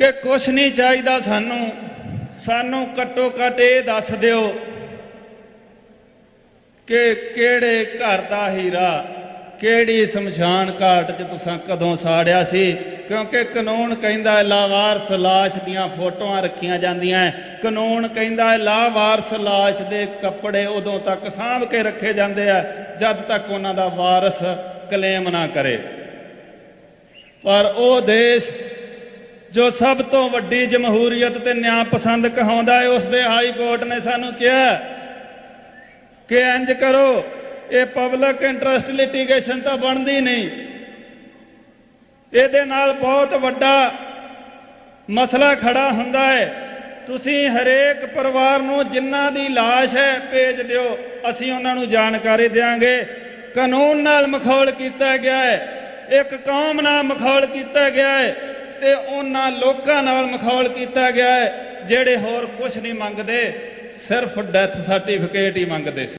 ਕਿ ਕੁਛ ਨਹੀਂ ਚਾਹੀਦਾ ਸਾਨੂੰ ਸਾਨੂੰ ਘੱਟੋ ਘੱਟ ਇਹ ਦੱਸ ਦਿਓ ਕਿ ਕਿਹੜੇ ਘਰ ਦਾ ਹੀਰਾ, ਕਿਹੜੀ ਸ਼ਮਸ਼ਾਨ ਘਾਟ 'ਚ ਤੁਸੀਂ ਕਦੋਂ ਸਾੜਿਆ ਸੀ ਕਿਉਂਕਿ ਕਾਨੂੰਨ ਕਹਿੰਦਾ ਹੈ ਲਾਵਾਰਸ ਲਾਸ਼ ਦੀਆਂ ਫੋਟੋਆਂ ਰੱਖੀਆਂ ਜਾਂਦੀਆਂ ਹੈ। ਕਾਨੂੰਨ ਕਹਿੰਦਾ ਹੈ ਲਾਵਾਰਸ ਲਾਸ਼ ਦੇ ਕੱਪੜੇ ਉਦੋਂ ਤੱਕ ਸਾਂਭ ਕੇ ਰੱਖੇ ਜਾਂਦੇ ਆ, ਜਦ ਤੱਕ ਉਹਨਾਂ ਦਾ ਵਾਰਸ ਕਲੇਮ ਨਾ ਕਰੇ ਪਰ ਉਹ ਦੇਸ਼ ਜੋ ਸਭ ਤੋਂ ਵੱਡੀ ਜਮਹੂਰੀਅਤ ਤੇ ਨਿਆਂ ਪਸੰਦ ਕਹਾਉਂਦਾ ਹੈ, ਉਸ ਦੇ ਹਾਈ ਕੋਰਟ ਨੇ ਸਾਨੂੰ ਕਿਹਾ ਕਿ ਇੰਜ ਕਰੋ, ਇਹ ਪਬਲਿਕ ਇੰਟਰਸਟ ਲਿਟੀਗੇਸ਼ਨ ਤਾਂ ਬਣਦੀ ਨਹੀਂ। ਇਹਦੇ ਨਾਲ ਬਹੁਤ ਵੱਡਾ ਮਸਲਾ ਖੜਾ ਹੁੰਦਾ ਹੈ। ਤੁਸੀਂ ਹਰੇਕ ਪਰਿਵਾਰ ਨੂੰ ਜਿਨ੍ਹਾਂ ਦੀ ਲਾਸ਼ ਹੈ, ਭੇਜ ਦਿਓ। ਅਸੀਂ ਉਹਨਾਂ ਨੂੰ ਜਾਣਕਾਰੀ ਦੇਵਾਂਗੇ ਕਾਨੂੰਨ ਨਾਲ ਮਖੌਲ ਕੀਤਾ ਗਿਆ ਹੈ। ਇੱਕ ਕੌਮ ਨਾਲ ਮਖੌਲ ਕੀਤਾ ਗਿਆ ਹੈ। ਤੇ ਉਹਨਾਂ ਲੋਕਾਂ ਨਾਲ ਮਖੌਲ ਕੀਤਾ ਗਿਆ ਹੈ, ਜਿਹੜੇ ਹੋਰ ਕੁਝ ਨਹੀਂ ਮੰਗਦੇ, ਸਿਰਫ ਡੈਥ ਸਰਟੀਫਿਕੇਟ ਹੀ ਮੰਗਦੇ ਸੀ।